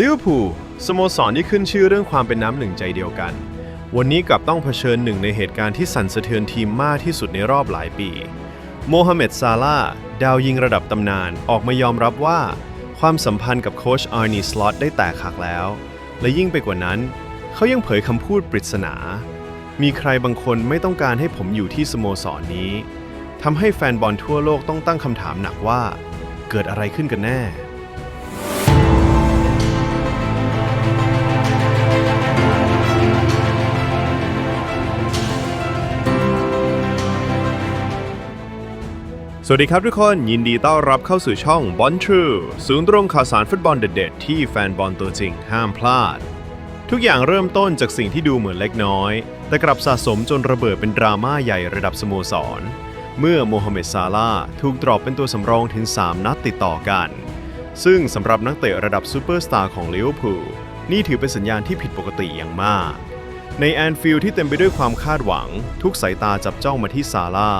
ลิเวอร์พูลสโมสรที่ขึ้นชื่อเรื่องความเป็นน้ำหนึ่งใจเดียวกัน วันนี้กลับต้องเผชิญหนึ่งในเหตุการณ์ที่สั่นสะเทือนทีมมากที่สุดในรอบหลายปี โมฮัมเหม็ดซาลาดาวยิงระดับตำนานออกมายอมรับว่า ความสัมพันธ์กับโค้ชอาร์นีสล็อตได้แตกหักแล้ว และยิ่งไปกว่านั้น เขายังเผยคำพูดปริศนา มีใครบางคนไม่ต้องการให้ผมอยู่ที่สโมสรนนี้ทำให้แฟนบอลทั่วโลกต้องตั้งคำถามหนักว่า เกิดอะไรขึ้นกันแน่ สวัสดีครับทุกคนยินดีต้อนรับเข้าสู่ช่อง b o n True ศูนย์ตรวมข่าวสารฟุตบอลเด็ดๆที่แฟนบอลตัวจริงห้ามพลาด ทุกอย่างเริ่มต้นจากสิ่งที่ดูเหมือนเล็กน้อย แต่กลับสะสมจนระเบิดเป็นดราม่าใหญ่ระดับสโมสร เมื่อโมฮัมเหม็ดซาลาห์ถูกดรอปเป็นตัวสำรองถึง 3 นัดติดต่อกัน ซึ่งสำหรับนักเตะระดับซูเปอร์สตาร์ของลิเวอร์พูลนี่ถือเป็นสัญญาณที่ผิดปกติอย่างมาก ในแอนฟิลด์ที่เต็มไปด้วยความคาดหวัง ทุกสายตาจับจ้องมาที่ซาลา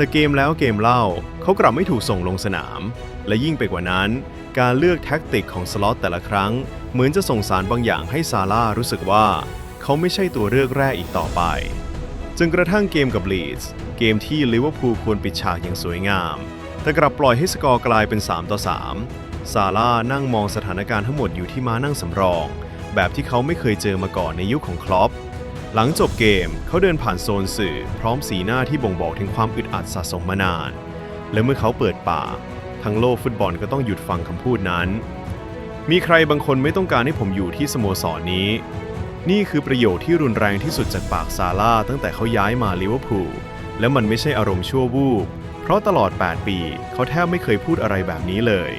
แต่เกมแล้วเกมเล่าเขากลับไม่ถูกส่งลงสนาม และยิ่งไปกว่านั้น การเลือกแท็กติกของสล็อตแต่ละครั้ง เหมือนจะส่งสารบางอย่างให้ซาลารู้สึกว่า เขาไม่ใช่ตัวเลือกแรกอีกต่อไปจนกระทั่งเกมกับลีดส์เกมที่ลิเวอร์พูลควรปิดฉากอย่างสวยงาม แต่กลับปล่อยให้สกอร์กลายเป็น 3 ต่อ 3 ซาร่านั่งมองสถานการณ์ทั้งหมดอยู่ที่ม้านั่งสำรอง แบบที่เขาไม่เคยเจอมาก่อนในยุคของคลอป หลังจบเกมเขาเดินผ่านโซนสื่อ พร้อมสีหน้าที่บ่งบอกถึงความอึดอัดสะสมมานาน และเมื่อเขาเปิดปากทั้งโลกฟุตบอลก็ต้องหยุดฟังคำพูดนั้น มีใครบางคนไม่ต้องการให้ผมอยู่ที่สโมสรนนี้ นี่คือประโยคที่รุนแรงที่สุดจากปากซาร่าตั้งแต่เขาย้ายมาลิเวอร์พูลและมันไม่ใช่อารมณ์ชั่ววูบเพราะตลอด 8 ปี เขาแทบไม่เคยพูดอะไรแบบนี้เลย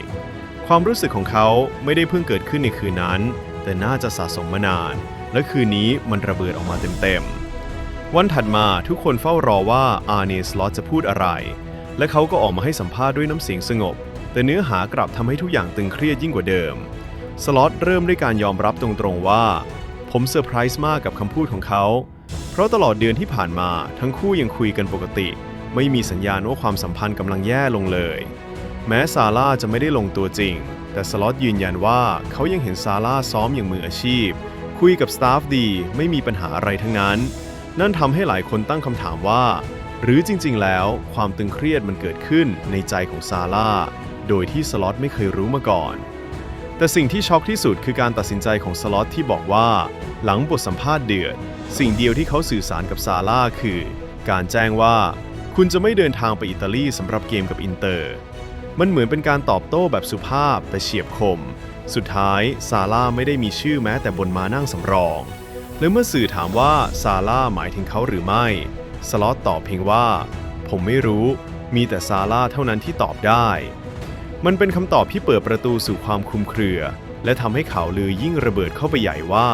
ความรู้สึกของเขาไม่ได้เพิ่งเกิดขึ้นในคืนนั้น แต่น่าจะสะสมมานาน และคืนนี้มันระเบิดออกมาเต็มๆ วันถัดมาทุกคนเฝ้ารอว่าอาร์เนสลอตจะพูดอะไร และเขาก็ออกมาให้สัมภาษณ์ด้วยน้ำเสียงสงบ แต่เนื้อหากลับทำให้ทุกอย่างตึงเครียดยิ่งกว่าเดิม สล็อตเริ่มด้วยการยอมรับตรงๆว่า ผมเซอร์ไพรส์มากกับคำพูดของเขา เพราะตลอดเดือนที่ผ่านมาทั้งคู่ยังคุยกันปกติ ไม่มีสัญญาณว่าความสัมพันธ์กำลังแย่ลงเลย แม้ซาร่าจะไม่ได้ลงตัวจริง แต่สล็อตยืนยันว่าเขายังเห็นซาร่าซ้อมอย่างมืออาชีพ คุยกับสตาฟดีไม่มีปัญหาอะไรทั้งนั้น นั่นทำให้หลายคนตั้งคำถามว่า หรือจริงๆ แล้วความตึงเครียดมันเกิดขึ้นในใจของซาร่า โดยที่สล็อตไม่เคยรู้มาก่อน แต่สิ่งที่ช็อกที่สุดคือการตัดสินใจของสล็อตที่บอกว่า หลังบทสัมภาษณ์เดือด สิ่งเดียวที่เขาสื่อสารกับซาร่าคือ การแจ้งว่า คุณจะไม่เดินทางไปอิตาลีสำหรับเกมกับอินเตอร์ มันเหมือนเป็นการตอบโต้แบบสุภาพแต่เฉียบคม สุดท้ายซาร่าไม่ได้มีชื่อแม้แต่บนมานั่งสำรอง และเมื่อสื่อถามว่าซาร่าหมายถึงเขาหรือไม่ สล็อตตอบเพียงว่า ผมไม่รู้ มีแต่ซาร่าเท่านั้นที่ตอบได้ มันเป็นคำตอบที่เปิดประตูสู่ความคลุมเครือ และทำให้ข่าวลือยิ่งระเบิดเข้าไปใหญ่ว่า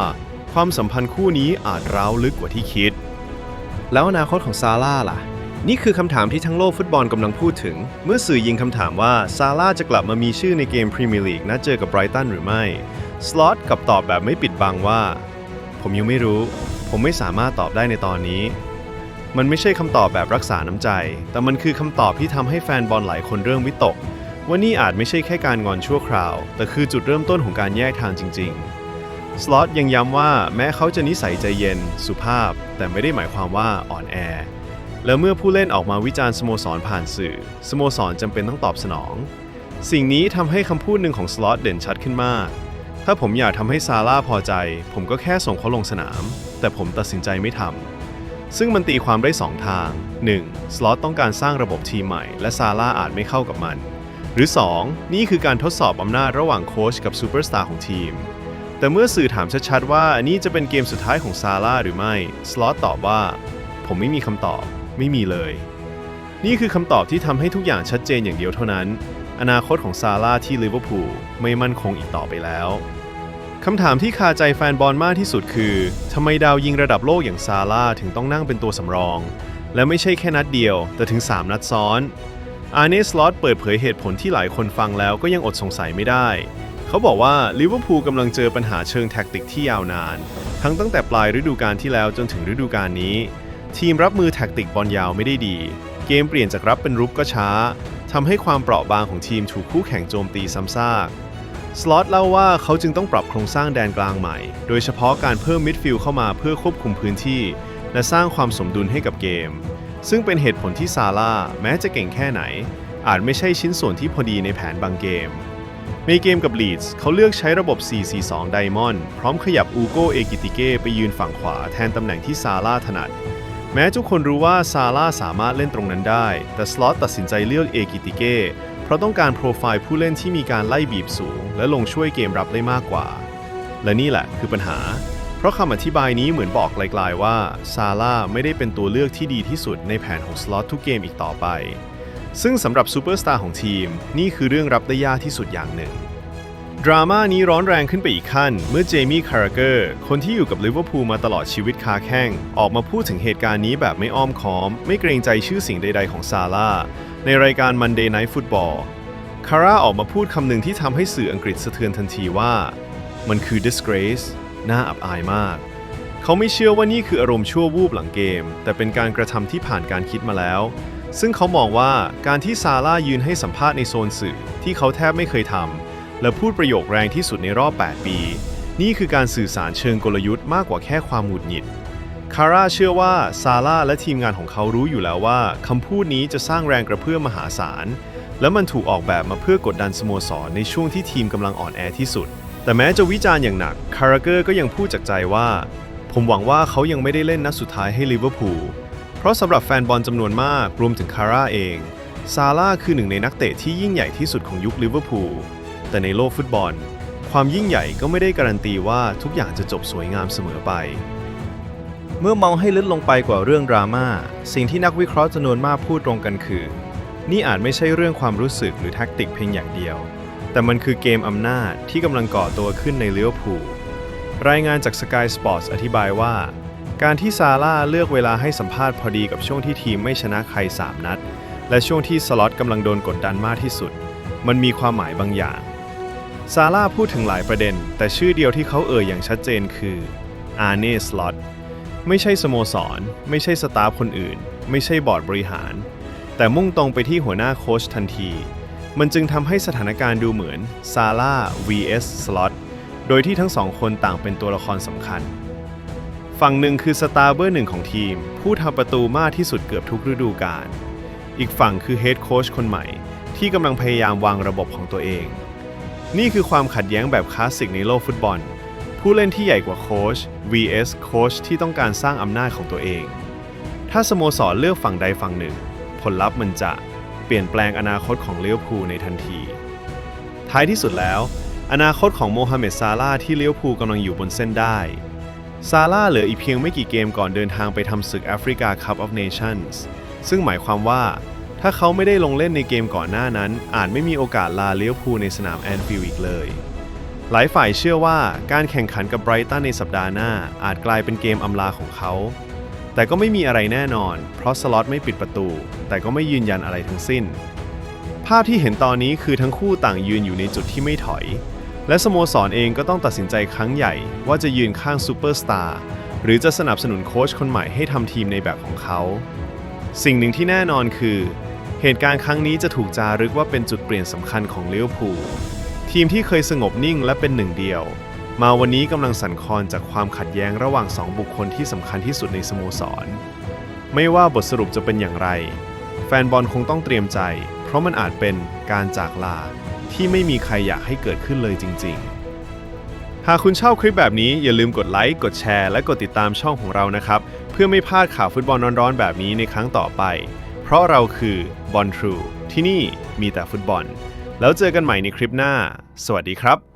ความสัมพันธ์คู่นี้อาจร้าวลึกกว่าที่คิด แล้วอนาคตของซาร่าล่ะ นี่คือคำถามที่ทั้งโลกฟุตบอลกำลังพูดถึง เมื่อสื่อยิงคำถามว่า ซาร่าจะกลับมามีชื่อในเกมพรีเมียร์ลีกนัดเจอกับไบรตันหรือไม่ สล็อตกลับตอบแบบไม่ปิดบังว่า ผมยังไม่รู้ ผมไม่สามารถตอบได้ในตอนนี้ มันไม่ใช่คำตอบแบบรักษาน้ำใจ แต่มันคือคำตอบที่ทำให้แฟนบอลหลายคนเริ่มวิตก ว่านี่อาจไม่ใช่แค่การงอนชั่วคราว แต่คือจุดเริ่มต้นของการแยกทางจริง ๆสล็อตยังย้ำว่าแม้เขาจะนิสัยใจเย็น สุภาพ แต่ไม่ได้หมายความว่าอ่อนแอ และเมื่อผู้เล่นออกมาวิจารณ์สโมสรผ่านสื่อ สโมสรจำเป็นต้องตอบสนอง สิ่งนี้ทำให้คำพูดหนึ่งของสล็อตเด่นชัดขึ้นมาก ถ้าผมอยากทำให้ซาร่าพอใจ ผมก็แค่ส่งเขาลงสนาม แต่ผมตัดสินใจไม่ทำ ซึ่งมันตีความได้ 2 ทาง 1. สล็อตต้องการสร้างระบบทีมใหม่ และซาร่าอาจไม่เข้ากับมัน หรือ 2. นี่คือการทดสอบอำนาจระหว่างโค้ชกับซูเปอร์สตาร์ของทีม แต่เมื่อสื่อถามชัดๆว่านี่จะเป็นเกมสุดท้ายของซาร่าหรือไม่ สล็อตตอบว่า ผมไม่มีคำตอบ ไม่มีเลย นี่คือคำตอบที่ทำให้ทุกอย่างชัดเจนอย่างเดียวเท่านั้น อนาคตของซาร่าที่ลิเวอร์พูลไม่มั่นคงอีกต่อไปแล้วคำถามที่คาใจแฟนบอลมากที่สุดคือทำไมดาวยิงระดับโลกอย่างซาร่าถึงต้องนั่งเป็นตัวสำรอง และไม่ใช่แค่นัดเดียว แต่ถึง 3 นัดซ้อนอาร์เนสลอตเปิดเผยเหตุผลที่หลายคนฟังแล้วก็ยังอดสงสัยไม่ได้ เขาบอกว่าลิเวอร์พูลกำลังเจอปัญหาเชิงแท็กติกที่ยาวนาน ทั้งตั้งแต่ปลายฤดูกาลที่แล้วจนถึงฤดูกาลนี้ ทีมรับมือแท็กติกบอลยาวไม่ได้ดี เกมเปลี่ยนจากรับเป็นรุกก็ช้าทำให้ความเปราะบางของทีมถูกคู่แข่งโจมตีซ้ำซากสล็อตเล่าว่าเขาจึงต้องปรับโครงสร้างแดนกลางใหม่ โดยเฉพาะการเพิ่มมิดฟิลด์เข้ามาเพื่อควบคุมพื้นที่ และสร้างความสมดุลให้กับเกม ซึ่งเป็นเหตุผลที่ซาร่าแม้จะเก่งแค่ไหน อาจไม่ใช่ชิ้นส่วนที่พอดีในแผนบางเกม ในเกมกับลีดส์เขาเลือกใช้ระบบ 4-4-2 ไดมอนด์พร้อมขยับอูโกเอกิติเก้ไปยืนฝั่งขวาแทนตำแหน่งที่ซาร่าถนัด แม้ทุกคนรู้ว่าซาร่าสามารถเล่นตรงนั้นได้ แต่สล็อตตัดสินใจเลือกเอกิติเก้เพราะต้องการโปรไฟล์ผู้เล่นที่มีการไล่บีบสูง และลงช่วยเกมรับได้มากกว่า และนี่แหละคือปัญหา เพราะคำอธิบายนี้เหมือนบอกไกลๆว่าซาร่าไม่ได้เป็นตัวเลือกที่ดีที่สุดในแผนของสล็อตทุกเกมอีกต่อไป ซึ่งสำหรับซูเปอร์สตาร์ของทีม นี่คือเรื่องรับได้ยากที่สุดอย่างหนึ่ง ดราม่านี้ร้อนแรงขึ้นไปอีกขั้น เมื่อเจมี่คาร์เกอร์คนที่อยู่กับลิเวอร์พูลมาตลอดชีวิตคาแข้ง ออกมาพูดถึงเหตุการณ์นี้แบบไม่อ้อมค้อม ไม่เกรงใจชื่อสิ่งใด ๆ ของซาร่าในรายการ Monday Night Football คาร่าออกมาพูดคำหนึ่งที่ทำให้สื่ออังกฤษสะเทือนทันทีว่า มันคือ disgrace น่าอับอายมาก เขาไม่เชื่อว่านี่คืออารมณ์ชั่ววูบหลังเกม แต่เป็นการกระทำที่ผ่านการคิดมาแล้ว ซึ่งเขามองว่าการที่ซาร่ายืนให้สัมภาษณ์ในโซนสื่อที่เขาแทบไม่เคยทำ และพูดประโยคแรงที่สุดในรอบ 8 ปี นี่คือการสื่อสารเชิงกลยุทธ์มากกว่าแค่ความหงุดหงิดคาร่าเชื่อว่าซาร่าและทีมงานของเขารู้อยู่แล้วว่าคำพูดนี้จะสร้างแรงกระเพื่อมมหาศาล และมันถูกออกแบบมาเพื่อกดดันสโมสรในช่วงที่ทีมกำลังอ่อนแอที่สุด แต่แม้จะวิจารณ์อย่างหนักคาราเกอร์ก็ยังพูดจากใจว่า ผมหวังว่าเขายังไม่ได้เล่นนัดสุดท้ายให้ลิเวอร์พูลเพราะสำหรับแฟนบอลจำนวนมากรวมถึงคาร่าเองซาร่าคือหนึ่งในนักเตะที่ยิ่งใหญ่ที่สุดของยุคลิเวอร์พูล แต่ในโลกฟุตบอล ความยิ่งใหญ่ก็ไม่ได้การันตีว่าทุกอย่างจะจบสวยงามเสมอไป เมื่อมองให้ลึกลงไปกว่าเรื่องดราม่าสิ่งที่นักวิเคราะห์จำนวนมากพูดตรงกันคือ นี่อาจไม่ใช่เรื่องความรู้สึกหรือแท็กติกเพียงอย่างเดียว แต่มันคือเกมอำนาจที่กำลังก่อตัวขึ้นในเลี้ยวผูรายงานจาก Sky Sports อธิบายว่า การที่ซาร่าเลือกเวลาให้สัมภาษณ์พอดีกับช่วงที่ทีมไม่ชนะใคร 3 นัด และช่วงที่สล็อตกำลังโดนกดดันมากที่สุด มันมีความหมายบางอย่าง ซาร่าพูดถึงหลายประเด็น แต่ชื่อเดียวที่เขาเอ่ยอย่างชัดเจนคืออาร์เน่สล็อตไม่ใช่สโมสร ไม่ใช่สตาฟคนอื่น ไม่ใช่บอร์ดบริหาร แต่มุ่งตรงไปที่หัวหน้าโค้ชทันที มันจึงทำให้สถานการณ์ดูเหมือนซาร่า vs สล็อตโดยที่ทั้งสองคนต่างเป็นตัวละครสำคัญ ฝั่งหนึ่งคือสตาร์เบอร์หนึ่งของทีม ผู้ทำประตูมากที่สุดเกือบทุกฤดูกาลอีกฝั่งคือเฮดโค้ชคนใหม่ ที่กำลังพยายามวางระบบของตัวเอง นี่คือความขัดแย้งแบบคลาสสิกในโลกฟุตบอล ผู้เล่นที่ใหญ่กว่าโค้ช vs โค้ชที่ต้องการสร้างอำนาจของตัวเอง ถ้าสโมสรเลือกฝั่งใดฝั่งหนึ่ง ผลลัพธ์มันจะเปลี่ยนแปลงอนาคตของเลี้ยวภูในทันที ท้ายที่สุดแล้ว อนาคตของโมฮัมเหม็ดซาร่าห์ที่เลี้ยวภูกำลังอยู่บนเส้นได้ ซาร่าห์เหลืออีกเพียงไม่กี่เกมก่อนเดินทางไปทำศึกแอฟริกาคัพออฟเนชั่นส์ซึ่งหมายความว่า ถ้าเขาไม่ได้ลงเล่นในเกมก่อนหน้านั้น อาจไม่มีโอกาสลาเลี้ยวภูในสนามแอนฟิลด์อีกเลย หลายฝ่ายเชื่อว่าการแข่งขันกับไบรตันในสัปดาห์หน้า อาจกลายเป็นเกมอำลาของเขา แต่ก็ไม่มีอะไรแน่นอน เพราะสล็อตไม่ปิดประตู แต่ก็ไม่ยืนยันอะไรทั้งสิ้น ภาพที่เห็นตอนนี้คือทั้งคู่ต่างยืนอยู่ในจุดที่ไม่ถอย และสโมสรเองก็ต้องตัดสินใจครั้งใหญ่ ว่าจะยืนข้างซูเปอร์สตาร์หรือจะสนับสนุนโค้ชคนใหม่ให้ทำทีมในแบบของเขา สิ่งหนึ่งที่แน่นอนคือ เหตุการณ์ครั้งนี้จะถูกจารึกว่าเป็นจุดเปลี่ยนสำคัญของลิเวอร์พูลทีมที่เคยสงบนิ่งและเป็นหนึ่งเดียว มาวันนี้กำลังสั่นคลอนจากความขัดแย้งระหว่างสองบุคคลที่สำคัญที่สุดในสโมสร ไม่ว่าบทสรุปจะเป็นอย่างไร แฟนบอลคงต้องเตรียมใจ เพราะมันอาจเป็นการจากลาที่ไม่มีใครอยากให้เกิดขึ้นเลยจริง ๆ หากคุณชอบคลิปแบบนี้อย่าลืมกดไลค์กดแชร์และกดติดตามช่องของเรานะครับ เพื่อไม่พลาดข่าวฟุตบอลร้อนๆแบบนี้ในครั้งต่อไป เพราะเราคือบอลทรูที่นี่มีแต่ฟุตบอล แล้วเจอกันใหม่ในคลิปหน้า สวัสดีครับ